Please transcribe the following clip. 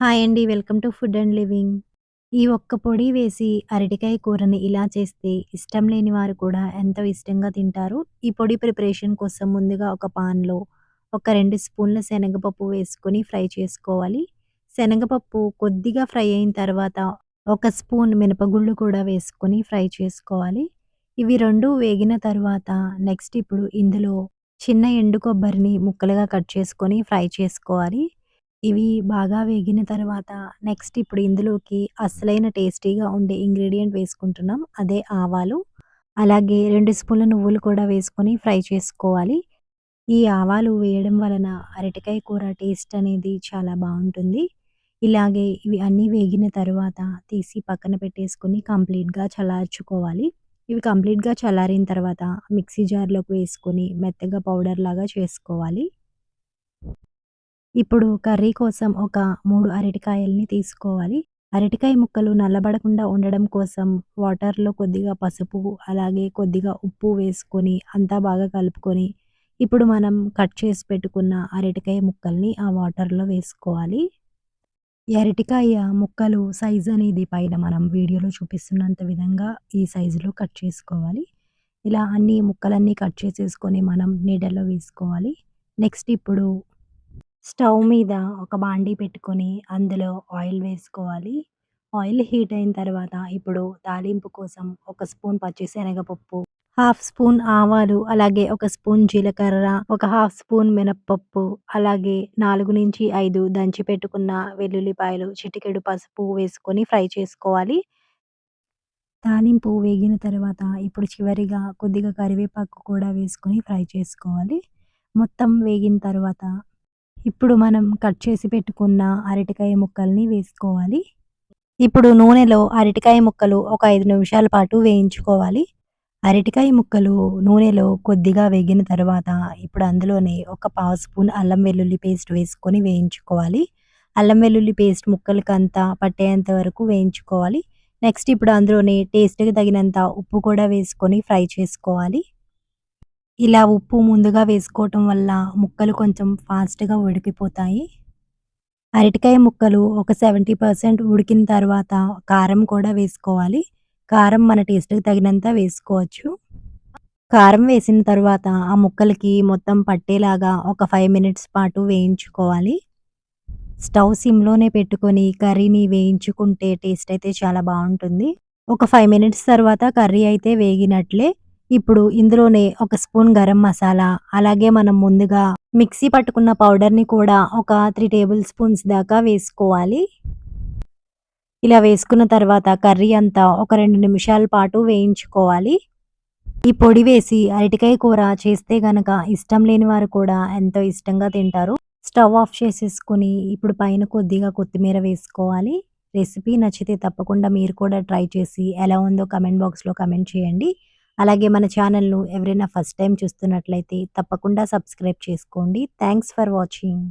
Hi అండి. Welcome to food and living. ఈ ఒక్క పొడి వేసి అరటికాయ కూరని ఇలా చేస్తే ఇష్టం లేని వారు కూడా ఎంతో ఇష్టంగా తింటారు. ఈ పొడి ప్రిపరేషన్ కోసం ముందుగా ఒక పాన్‌లో ఒక రెండు స్పూన్ల శనగపప్పు వేసుకొని ఫ్రై చేసుకోవాలి. శనగపప్పు కొద్దిగా ఫ్రై అయిన తర్వాత ఒక స్పూన్ మినపగుళ్ళు కూడా వేసుకొని ఫ్రై చేసుకోవాలి. ఇవి రెండు వేగిన తర్వాత నెక్స్ట్ ఇప్పుడు ఇందులో చిన్న ఎండు కొబ్బరిని ముక్కలుగా కట్ చేసుకొని ఫ్రై చేసుకోవాలి. ఇవి బాగా వేగిన తర్వాత నెక్స్ట్ ఇప్పుడు ఇందులోకి అసలైన టేస్టీగా ఉండే ఇంగ్రీడియంట్ వేసుకుంటున్నాం. అదే ఆవాలు. అలాగే రెండు స్పూన్ల నువ్వులు కూడా వేసుకొని ఫ్రై చేసుకోవాలి. ఈ ఆవాలు వేయడం వలన అరటికాయ కూర టేస్ట్ అనేది చాలా బాగుంటుంది ఇలాగే ఇవి అన్నీ వేగిన తర్వాత తీసి పక్కన పెట్టేసుకొని కంప్లీట్‌గా చల్లార్చుకోవాలి. ఇవి కంప్లీట్‌గా చల్లారిన తర్వాత మిక్సీ జార్‌లోకి వేసుకొని మెత్తగా పౌడర్ లాగా చేసుకోవాలి. ఇప్పుడు కర్రీ కోసం ఒక మూడు అరటికాయల్ని తీసుకోవాలి. అరటికాయ ముక్కలు నల్లబడకుండా ఉండడం కోసం వాటర్‌లో కొద్దిగా పసుపు, అలాగే కొద్దిగా ఉప్పు వేసుకొని అంతా బాగా కలుపుకొని ఇప్పుడు మనం కట్ చేసి పెట్టుకున్న అరటికాయ ముక్కల్ని ఆ వాటర్‌లో వేసుకోవాలి. ఈ అరటికాయ ముక్కలు సైజ్ అనేది పైన మనం వీడియోలో చూపిస్తున్నంత విధంగా ఈ సైజులో కట్ చేసుకోవాలి. ఇలా అన్ని ముక్కలన్నీ కట్ చేసేసుకొని మనం నీడలో వేసుకోవాలి. నెక్స్ట్ ఇప్పుడు స్టవ్ మీద ఒక బాండీ పెట్టుకొని అందులో ఆయిల్ వేసుకోవాలి. ఆయిల్ హీట్ అయిన తర్వాత ఇప్పుడు తాలింపు కోసం ఒక స్పూన్ పచ్చిశనగపప్పు, హాఫ్ స్పూన్ ఆవాలు, అలాగే ఒక స్పూన్ జీలకర్ర, ఒక హాఫ్ స్పూన్ మినపప్పు, అలాగే 4-5 దంచి పెట్టుకున్న వెల్లుల్లిపాయలు, చిటికెడు పసుపు వేసుకొని ఫ్రై చేసుకోవాలి. తాలింపు వేగిన తర్వాత ఇప్పుడు చివరిగా కొద్దిగా కరివేపాకు కూడా వేసుకొని ఫ్రై చేసుకోవాలి. మొత్తం వేగిన తర్వాత ఇప్పుడు మనం కట్ చేసి పెట్టుకున్న అరటికాయ ముక్కల్ని వేసుకోవాలి. ఇప్పుడు నూనెలో అరటికాయ ముక్కలు ఒక ఐదు నిమిషాల పాటు వేయించుకోవాలి. అరటికాయ ముక్కలు నూనెలో కొద్దిగా వేగిన తర్వాత ఇప్పుడు అందులోనే ఒక పావు స్పూన్ అల్లం వెల్లుల్లి పేస్ట్ వేసుకొని వేయించుకోవాలి. అల్లం వెల్లుల్లి పేస్ట్ ముక్కలకంతా పట్టేంత వరకు వేయించుకోవాలి. నెక్స్ట్ ఇప్పుడు అందులోనే టేస్ట్‌కి తగినంత ఉప్పు కూడా వేసుకొని ఫ్రై చేసుకోవాలి. ఇలా ఉప్పు ముందుగా వేసుకోవటం వల్ల ముక్కలు కొంచెం ఫాస్ట్‌గా ఉడికిపోతాయి. అరటికాయ ముక్కలు ఒక 70% ఉడికిన తర్వాత కారం కూడా వేసుకోవాలి. కారం మన టేస్ట్‌కి తగినంత వేసుకోవచ్చు. కారం వేసిన తర్వాత ఆ ముక్కలకి మొత్తం పట్టేలాగా ఒక ఫైవ్ మినిట్స్ పాటు వేయించుకోవాలి. స్టవ్ సిమ్‌లోనే పెట్టుకొని కర్రీని వేయించుకుంటే టేస్ట్ అయితే చాలా బాగుంటుంది ఒక ఫైవ్ మినిట్స్ తర్వాత కర్రీ అయితే వేగినట్లే. ఇప్పుడు ఇందులోనే ఒక స్పూన్ గరం మసాలా, అలాగే మనం ముందుగా మిక్సీ పట్టుకున్న పౌడర్‌ని కూడా ఒక త్రీ టేబుల్ స్పూన్స్ దాకా వేసుకోవాలి. ఇలా వేసుకున్న తర్వాత కర్రీ అంతా ఒక రెండు నిమిషాల పాటు వేయించుకోవాలి. ఈ పొడి వేసి అరటికాయ కూర చేస్తే గనక ఇష్టం లేని వారు కూడా ఎంతో ఇష్టంగా తింటారు. స్టవ్ ఆఫ్ చేసేసుకొని ఇప్పుడు పైన కొద్దిగా కొత్తిమీర వేసుకోవాలి. రెసిపీ నచ్చితే తప్పకుండా మీరు కూడా ట్రై చేసి ఎలా ఉందో కమెంట్ బాక్స్‌లో కమెంట్ చేయండి. అలాగే మన ఛానల్‌ను ఎవరైనా ఫస్ట్ టైం చూస్తున్నట్లయితే తప్పకుండా సబ్స్క్రైబ్ చేసుకోండి. Thanks for watching.